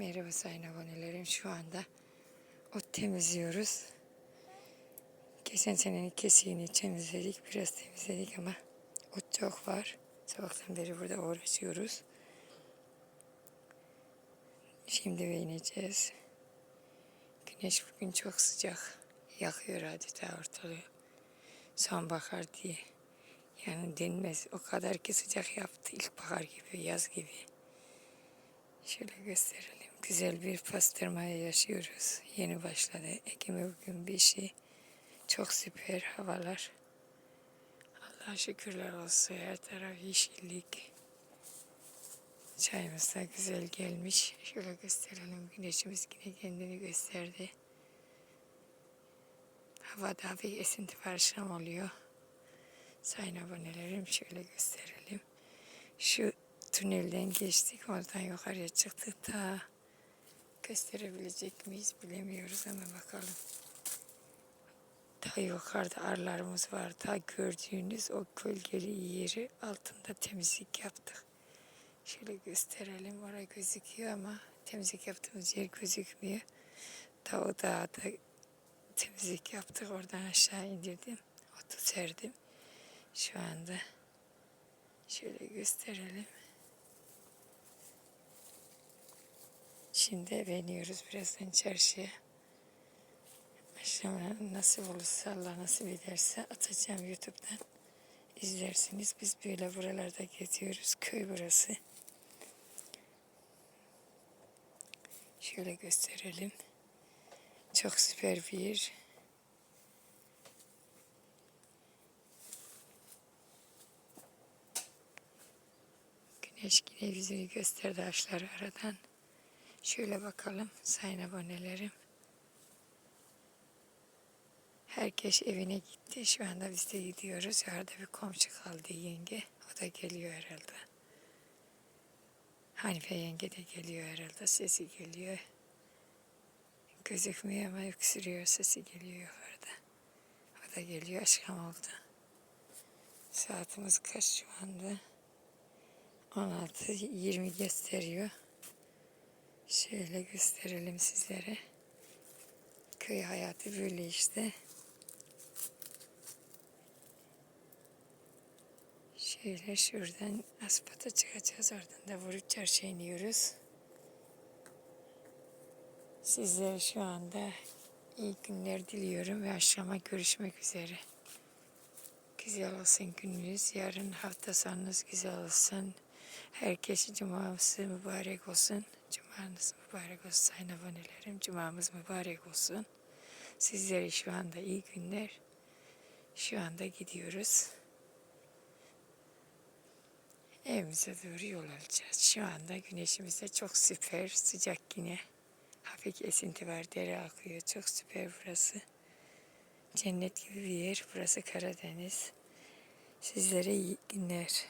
Merhaba sayın abonelerim. Şu anda ot temizliyoruz. Geçen senenin kesiğini temizledik. Biraz temizledik ama ot çok var. Sabahtan beri burada uğraşıyoruz. Şimdi ve ineceğiz. Güneş bugün çok sıcak. Yakıyor adeta ortalığı. Sonbahar diye. Yani denmez. O kadar ki sıcak yaptı. İlkbahar gibi, yaz gibi. Şöyle gösterelim. Güzel bir pastırmaya yaşıyoruz. Yeni başladı. Ekimi bugün bir şey. Çok süper havalar. Allah'a şükürler olsun. Her taraf yeşillik. Çayımız da güzel gelmiş. Şöyle gösterelim. Güneşimiz yine kendini gösterdi. Havada bir esinti var akşam oluyor. Sayın abonelerim şöyle gösterelim. Şu tünelden geçtik. Oradan yukarıya çıktık. Ta gösterebilecek miyiz bilemiyoruz ama bakalım. Ta yukarıda arılarımız var. Ta gördüğünüz o gölgeli yeri altında temizlik yaptık. Şöyle gösterelim. Oraya gözüküyor ama temizlik yaptığımız yer gözükmüyor. Ta o dağda temizlik yaptık. Oradan aşağı indirdim. Otu serdim. Şu anda şöyle gösterelim. Şimdi eve iniyoruz birazdan çarşıya. Akşam nasıl olursa Allah nasip ederse atacağım YouTube'dan. izlersiniz. Biz böyle buralarda geziyoruz. Köy burası. Şöyle gösterelim. Çok süper bir yer. Güneş yine yüzünü gösterdi ağaçları aradan. Şöyle bakalım sayın abonelerim. Herkes evine gitti. Şu anda biz de gidiyoruz. Arada bir komşu kaldı yenge. O da geliyor herhalde. Hanife yenge de geliyor herhalde. Sesi geliyor. Gözükmüyor ama öksürüyor. Sesi geliyor yukarıda. O da geliyor. Aşkım oldu. Saatimiz kaç şu anda? 16.20 gösteriyor. Şöyle gösterelim sizlere. Köy hayatı böyle işte. Şöyle şuradan asfalta çıkacağız. Oradan da vurup çarşıya iniyoruz. Sizlere şu anda iyi günler diliyorum ve akşama görüşmek üzere. Güzel olsun gününüz. Yarın hafta sonunuz güzel olsun. Herkese cuması mübarek olsun. Cumanız mübarek olsun sayın abonelerim. Cumamız mübarek olsun. Sizlere şu anda iyi günler. Şu anda gidiyoruz. Evimize doğru yol alacağız. Şu anda güneşimiz de çok süper. Sıcak yine. Hafif esinti var. Dere akıyor. Çok süper burası. Cennet gibi bir yer. Burası Karadeniz. Sizlere iyi günler.